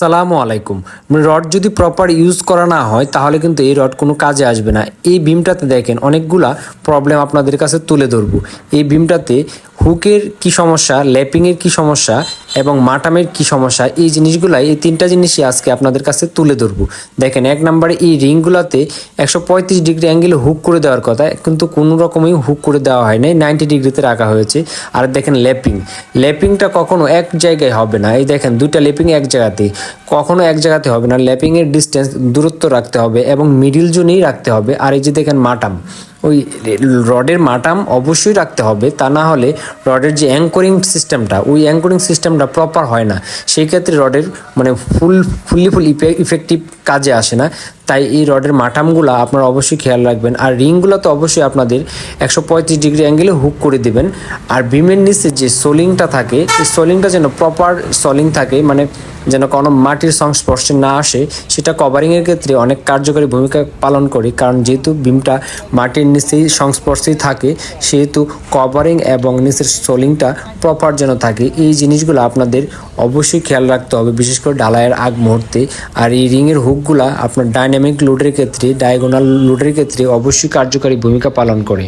সালামু আলাইকুম। রড যদি প্রপার ইউজ করা না হয়, তাহলে কিন্তু এই রড কোনো কাজে আসবে না। এই বিমটাতে দেখেন অনেকগুলা প্রবলেম আপনাদের কাছে তুলে ধরবো। এই বিমটাতে হুকের কি সমস্যা, ল্যাপিংয়ের কি সমস্যা এবং মাটামের কি সমস্যা, এই জিনিসগুলাই এই তিনটা জিনিসই আজকে আপনাদের কাছে তুলে ধরবো। দেখেন, এক নম্বরে এই রিংগুলোতে একশো পঁয়ত্রিশ ডিগ্রি অ্যাঙ্গেলে হুক করে দেওয়ার কথা, কিন্তু কোনো রকমই হুক করে দেওয়া হয় নাই, নাইনটি ডিগ্রিতে রাখা হয়েছে। আর দেখেন, ল্যাপিং, ল্যাপিংটা কখনো এক জায়গায় হবে না। এই দেখেন, দুইটা ল্যাপিং এক জায়গাতে, কখনো এক জায়গাতে হবে না। ল্যাপিংয়ের ডিস্টেন্স দূরত্ব রাখতে হবে এবং মিডিল জোনেই রাখতে হবে। আর এই যে দেখেন, মাটাম ওই রডের মাটাম অবশ্যই রাখতে হবে, তা না হলে রডের যে অ্যাঙ্করিং সিস্টেমটা ওই অ্যাঙ্করিং সিস্টেমটা প্রপার হয় না। সেই ক্ষেত্রে রডের মানে ফুল ফুললি ফুল ইফেক্টিভ কাজে আসে না। তাই এই রডের মাটামগুলো আপনারা অবশ্যই খেয়াল রাখবেন। আর রিংগুলো তো অবশ্যই আপনাদের একশো পঁয়ত্রিশ ডিগ্রি অ্যাঙ্গেলে হুক করে দিবেন। আর বিমের নিচে যে সোলিংটা থাকে, এই সোলিংটা যেন প্রপার সোলিং থাকে মানে যেন কোনো মাটির সংস্পর্শে না আসে, সেটা কভারিংয়ের ক্ষেত্রে অনেক কার্যকরী ভূমিকা পালন করে। কারণ যেহেতু বিমটা মাটির নিচেই সংস্পর্শেই থাকে, সেহেতু কভারিং এবং নিচের সোলিংটা প্রপার যেন থাকে। এই জিনিসগুলো আপনাদের অবশ্যই খেয়াল রাখতে হবে, বিশেষ করে ডালায়ের আগ মুহূর্তে। আর এই রিংয়ের হুকগুলা আপনার ডাইনামিক লোডের ক্ষেত্রে ডায়াগোনাল লোডের ক্ষেত্রে অবশ্যই কার্যকরী ভূমিকা পালন করে।